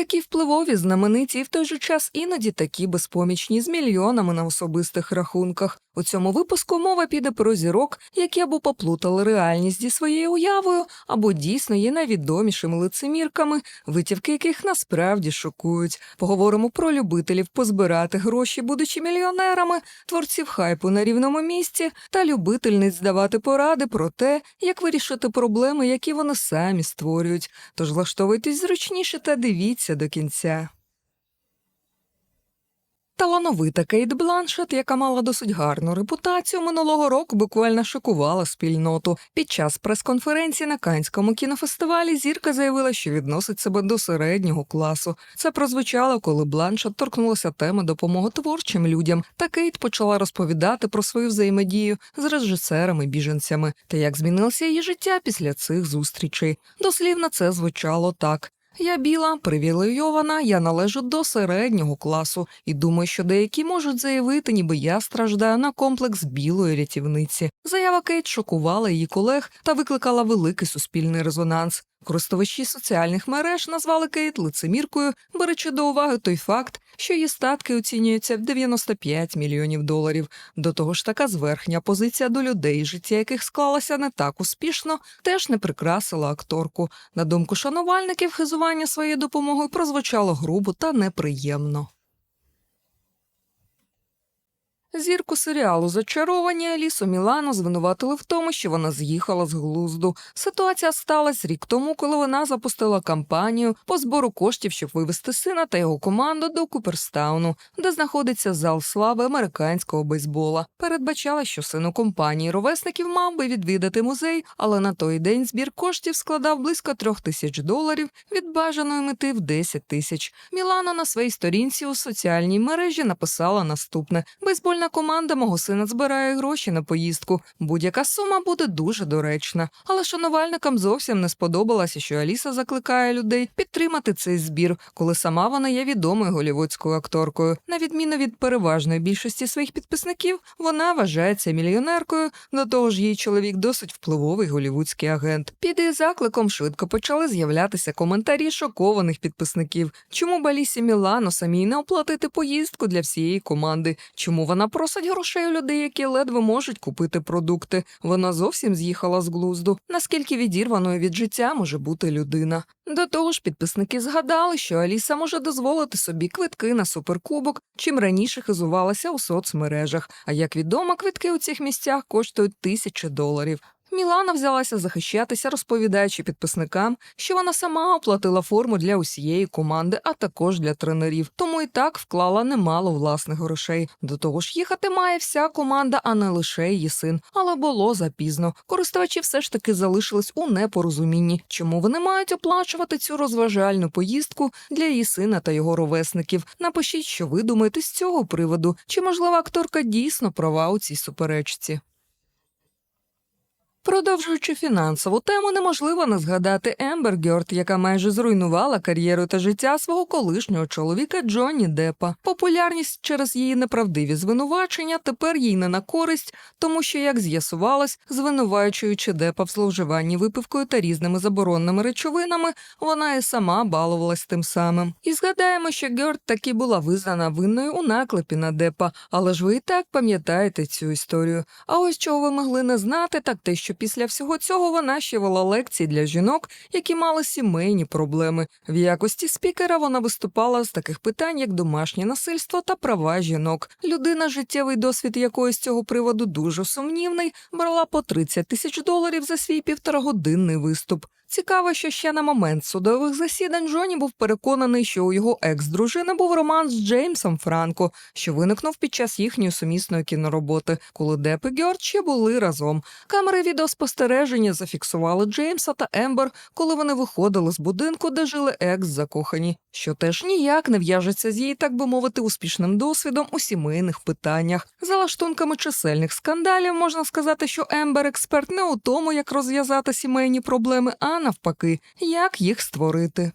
Такі впливові, знамениті і в той же час іноді такі безпомічні з мільйонами на особистих рахунках. У цьому випуску мова піде про зірок, які або поплутали реальність зі своєю уявою, або дійсно є найвідомішими лицемірками, витівки яких насправді шокують. Поговоримо про любителів позбирати гроші, будучи мільйонерами, творців хайпу на рівному місці та любительниць давати поради про те, як вирішити проблеми, які вони самі створюють. Тож влаштовуйтесь зручніше та дивіться до кінця. Талановита Кейт Бланшет, яка мала досить гарну репутацію, минулого року буквально шокувала спільноту. Під час прес-конференції на Канському кінофестивалі зірка заявила, що відносить себе до середнього класу. Це прозвучало, коли Бланшет торкнулася теми допомоги творчим людям, та Кейт почала розповідати про свою взаємодію з режисерами-біженцями та як змінилося її життя після цих зустрічей. Дослівно це звучало так. Я біла, привілейована, я належу до середнього класу і думаю, що деякі можуть заявити, ніби я страждаю на комплекс білої рятівниці. Заява Кейт шокувала її колег та викликала великий суспільний резонанс. Користувачі соціальних мереж назвали Кейт лицеміркою, беручи до уваги той факт, що її статки оцінюються в 95 мільйонів доларів. До того ж, така зверхня позиція до людей, життя яких склалася не так успішно, теж не прикрасила акторку. На думку шанувальників, хизування своєю допомогою прозвучало грубо та неприємно. Зірку серіалу Зачаровані Алісу Мілану звинуватили в тому, що вона з'їхала з глузду. Ситуація сталася рік тому, коли вона запустила кампанію по збору коштів, щоб вивести сина та його команду до Куперстауну, де знаходиться зал слави американського бейсбола. Передбачала, що сину компанії ровесників мав би відвідати музей, але на той день збір коштів складав близько трьох тисяч доларів від бажаної мети в 10 тисяч. Мілана на своїй сторінці у соціальній мережі написала наступне: бейсбольна команда мого сина збирає гроші на поїздку. Будь-яка сума буде дуже доречна. Але шанувальникам зовсім не сподобалося, що Аліса закликає людей підтримати цей збір, коли сама вона є відомою голівудською акторкою. На відміну від переважної більшості своїх підписників, вона вважається мільйонеркою. До того ж, її чоловік досить впливовий голівудський агент. Під її закликом швидко почали з'являтися коментарі шокованих підписників. Чому б Алісі Мілано самій не оплатити поїздку для всієї команди? Чому вона просить грошей у людей, які ледве можуть купити продукти? Вона зовсім з'їхала з глузду. Наскільки відірваною від життя може бути людина? До того ж, підписники згадали, що Аліса може дозволити собі квитки на суперкубок, чим раніше хизувалася у соцмережах. А як відомо, квитки у цих місцях коштують тисячі доларів. Мілана взялася захищатися, розповідаючи підписникам, що вона сама оплатила форму для усієї команди, а також для тренерів, тому і так вклала немало власних грошей. До того ж, їхати має вся команда, а не лише її син. Але було запізно. Користувачі все ж таки залишились у непорозумінні, чому вони мають оплачувати цю розважальну поїздку для її сина та його ровесників. Напишіть, що ви думаєте з цього приводу, чи можливо акторка дійсно права у цій суперечці. Продовжуючи фінансову тему, неможливо не згадати Ембер Гьорд, яка майже зруйнувала кар'єру та життя свого колишнього чоловіка Джонні Деппа. Популярність через її неправдиві звинувачення тепер їй не на користь, тому що, як з'ясувалось, звинувачуючи Деппа в зловживанні випивкою та різними заборонними речовинами, вона і сама балувалась тим самим. І згадаємо, що Гьорд таки була визнана винною у наклепі на Деппа, але ж ви і так пам'ятаєте цю історію. А ось чого ви могли не знати, так те, що після всього цього вона ще вела лекції для жінок, які мали сімейні проблеми. В якості спікера вона виступала з таких питань, як домашнє насильство та права жінок. Людина, життєвий досвід якої з цього приводу дуже сумнівний, брала по 30 тисяч доларів за свій півторагодинний виступ. Цікаво, що ще на момент судових засідань Джоні був переконаний, що у його екс-дружини був роман з Джеймсом Франко, що виникнув під час їхньої сумісної кінороботи, коли Деп і Гьорд ще були разом. Камери відеоспостереження зафіксували Джеймса та Ембер, коли вони виходили з будинку, де жили екс-закохані, що теж ніяк не в'яжеться з її, так би мовити, успішним досвідом у сімейних питаннях. За лаштунками чисельних скандалів можна сказати, що Ембер експерт не у тому, як розв'язати сімейні проблеми, а навпаки, як їх створити.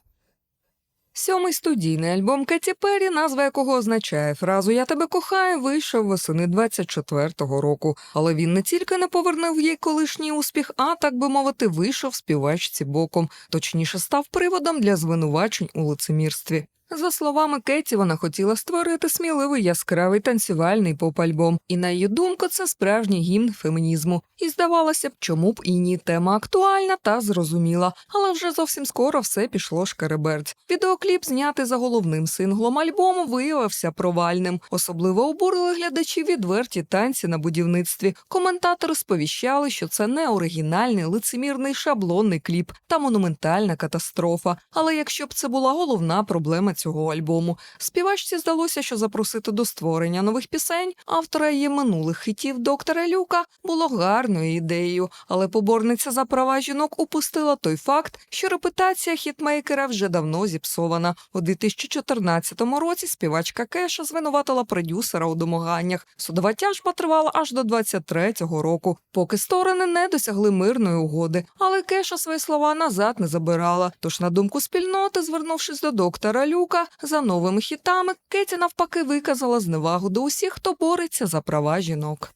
Сьомий студійний альбом Кеті Перрі, назва якого означає фразу Я тебе кохаю, вийшов восени 24-го року. Але він не тільки не повернув їй колишній успіх, а так би мовити, вийшов співачці боком, точніше став приводом для звинувачень у лицемірстві. За словами Кеті, вона хотіла створити сміливий яскравий танцювальний поп-альбом, і на її думку, це справжній гімн фемінізму. І здавалося б, чому б і ні, тема актуальна та зрозуміла, але вже зовсім скоро все пішло шкереберть. Відеокліп, знятий за головним синглом альбому, виявився провальним. Особливо обурили глядачі відверті танці на будівництві. Коментатори сповіщали, що це не оригінальний лицемірний шаблонний кліп та монументальна катастрофа. Але якщо б це була головна проблема цього альбому, співачці здалося, що запросити до створення нових пісень автора її минулих хітів доктора Люка було гарною ідеєю, але поборниця за права жінок упустила той факт, що репутація хітмейкера вже давно зіпсована. У 2014 році співачка Кеша звинуватила продюсера у домаганнях. Судова тяжба тривала аж до 23-го року, поки сторони не досягли мирної угоди. Але Кеша свої слова назад не забирала. Тож, на думку спільноти, звернувшись до доктора Люка за новими хітами, Кеті навпаки виказала зневагу до усіх, хто бореться за права жінок.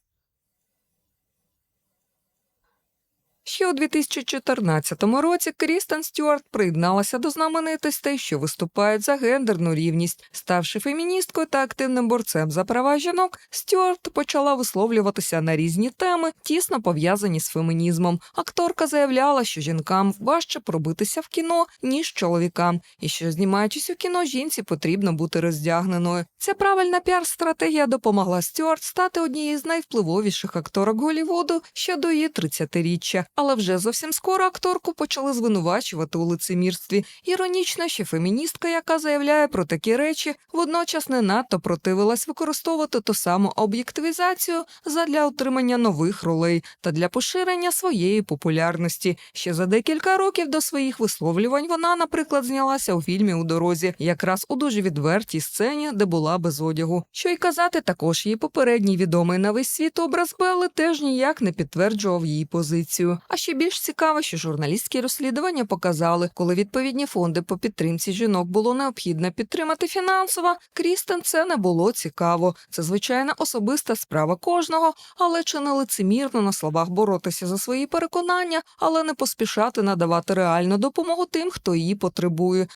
Ще у 2014 році Крістен Стюарт приєдналася до знаменитостей, що виступають за гендерну рівність. Ставши феміністкою та активним борцем за права жінок, Стюарт почала висловлюватися на різні теми, тісно пов'язані з фемінізмом. Акторка заявляла, що жінкам важче пробитися в кіно, ніж чоловікам, і що, знімаючись у кіно, жінці потрібно бути роздягненою. Ця правильна піар-стратегія допомогла Стюарт стати однією з найвпливовіших акторок Голлівуду щодо її 30-річчя. Але вже зовсім скоро акторку почали звинувачувати у лицемірстві. Іронічно, що феміністка, яка заявляє про такі речі, водночас не надто противилась використовувати ту саму об'єктивізацію задля отримання нових ролей та для поширення своєї популярності. Ще за декілька років до своїх висловлювань вона, наприклад, знялася у фільмі у дорозі, якраз у дуже відвертій сцені, де була без одягу. Що й казати, також її попередній відомий на весь світ образ Белли теж ніяк не підтверджував її позицію. А ще більш цікаво, що журналістські розслідування показали, коли відповідні фонди по підтримці жінок було необхідно підтримати фінансово, Крістен це не було цікаво. Це звичайна особиста справа кожного, але чи не лицемірно на словах боротися за свої переконання, але не поспішати надавати реальну допомогу тим, хто її потребує.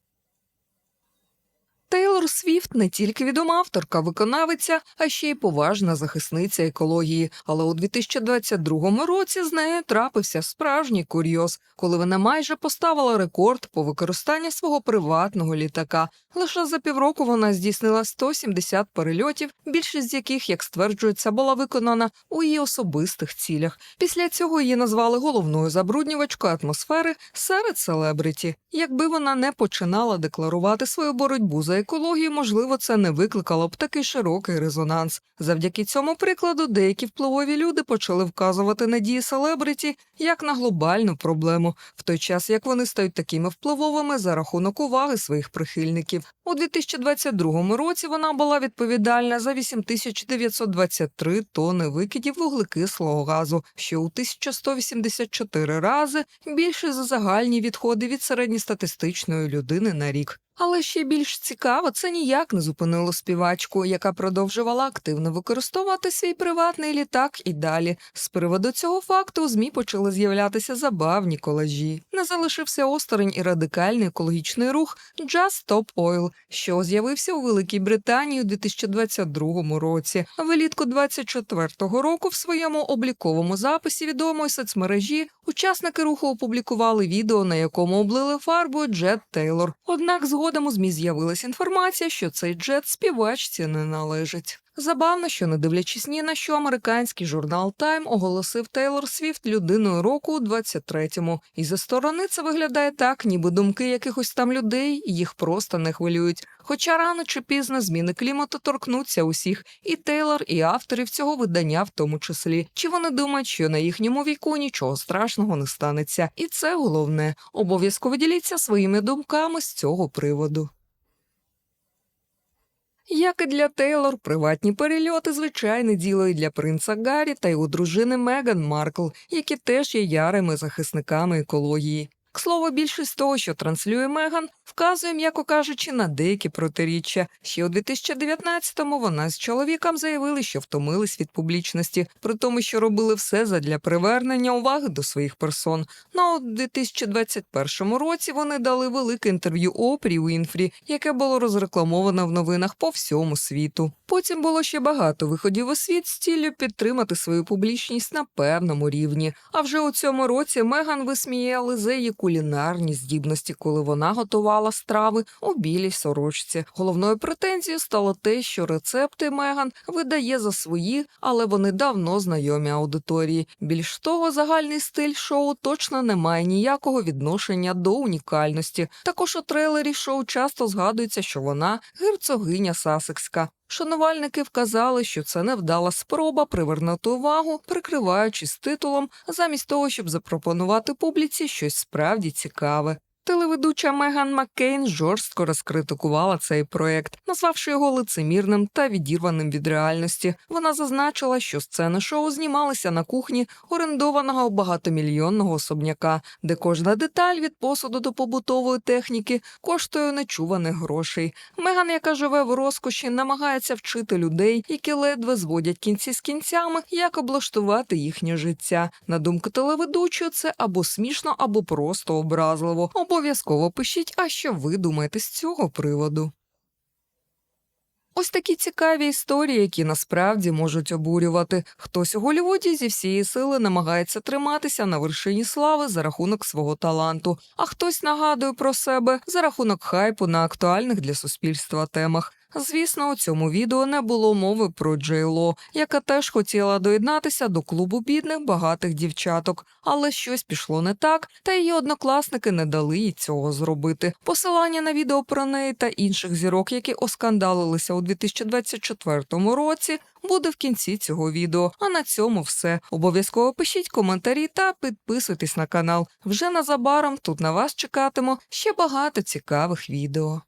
Тейлор Свіфт не тільки відома авторка, виконавиця, а ще й поважна захисниця екології. Але у 2022 році з нею трапився справжній курйоз, коли вона майже поставила рекорд по використанні свого приватного літака. Лише за півроку вона здійснила 170 перельотів, більшість з яких, як стверджується, була виконана у її особистих цілях. Після цього її назвали головною забруднювачкою атмосфери серед селебриті. Якби вона не починала декларувати свою боротьбу за екологію, можливо, це не викликало б такий широкий резонанс. Завдяки цьому прикладу деякі впливові люди почали вказувати на дії селебриті як на глобальну проблему, в той час як вони стають такими впливовими за рахунок уваги своїх прихильників. У 2022 році вона була відповідальна за 8923 тонни викидів вуглекислого газу, що у 1184 рази більше за загальні відходи від середньостатистичної людини на рік. Але ще більш цікаво, це ніяк не зупинило співачку, яка продовжувала активно використовувати свій приватний літак і далі. З приводу цього факту у змі почали з'являтися забавні колажі. Не залишився осторонь і радикальний екологічний рух Just Stop Oil, що з'явився у Великій Британії у 2022 році. Влітку 24-го року в своєму обліковому записі відомої соцмережі учасники руху опублікували відео, на якому облили фарбою Джет Тейлор. Однак згодом у ЗМІ з'явилася інформація, що цей джет співачці не належить. Забавно, що не дивлячись ні на що, американський журнал Time оголосив Тейлор Свіфт людиною року у 23-му. І за сторони це виглядає так, ніби думки якихось там людей їх просто не хвилюють. Хоча рано чи пізно зміни клімату торкнуться усіх, і Тейлор, і авторів цього видання в тому числі. Чи вони думають, що на їхньому віку нічого страшного не станеться? І це головне. Обов'язково діліться своїми думками з цього приводу. Як і для Тейлор, приватні перельоти звичайне діло і для принца Гаррі та його дружини Меган Маркл, які теж є ярими захисниками екології. К слову, більшість того, що транслює Меган, вказує, м'яко кажучи, на деякі протиріччя. Ще у 2019-му вона з чоловіком заявили, що втомились від публічності, при тому, що робили все задля привернення уваги до своїх персон. Ну а у 2021 році вони дали велике інтерв'ю Опрі Уінфрі, яке було розрекламовано в новинах по всьому світу. Потім було ще багато виходів у світ з ціллю підтримати свою публічність на певному рівні. А вже у цьому році Меган висміяли за її кулінарні здібності, коли вона готувала страви у білій сорочці. Головною претензією стало те, що рецепти Меган видає за свої, але вони давно знайомі аудиторії. Більш того, загальний стиль шоу точно не має ніякого відношення до унікальності. Також у трейлері шоу часто згадується, що вона герцогиня Сасекська. Шанувальники вказали, що це невдала спроба привернути увагу, прикриваючись титулом, замість того, щоб запропонувати публіці щось справді цікаве. Телеведуча Меган Маккейн жорстко розкритикувала цей проект, назвавши його лицемірним та відірваним від реальності. Вона зазначила, що сцени шоу знімалися на кухні орендованого багатомільйонного особняка, де кожна деталь від посуду до побутової техніки коштує нечуваних грошей. Меган, яка живе в розкоші, намагається вчити людей, які ледве зводять кінці з кінцями, як облаштувати їхнє життя. На думку телеведучої, це або смішно, або просто образливо. Обов'язково пишіть, а що ви думаєте з цього приводу. Ось такі цікаві історії, які насправді можуть обурювати. Хтось у Голлівуді зі всієї сили намагається триматися на вершині слави за рахунок свого таланту, а хтось нагадує про себе за рахунок хайпу на актуальних для суспільства темах. Звісно, у цьому відео не було мови про Джей Ло, яка теж хотіла доєднатися до клубу бідних багатих дівчаток, але щось пішло не так, та її однокласники не дали їй цього зробити. Посилання на відео про неї та інших зірок, які оскандалилися у 2024 році, буде в кінці цього відео. А на цьому все. Обов'язково пишіть коментарі та підписуйтесь на канал. Вже незабаром тут на вас чекатиму ще багато цікавих відео.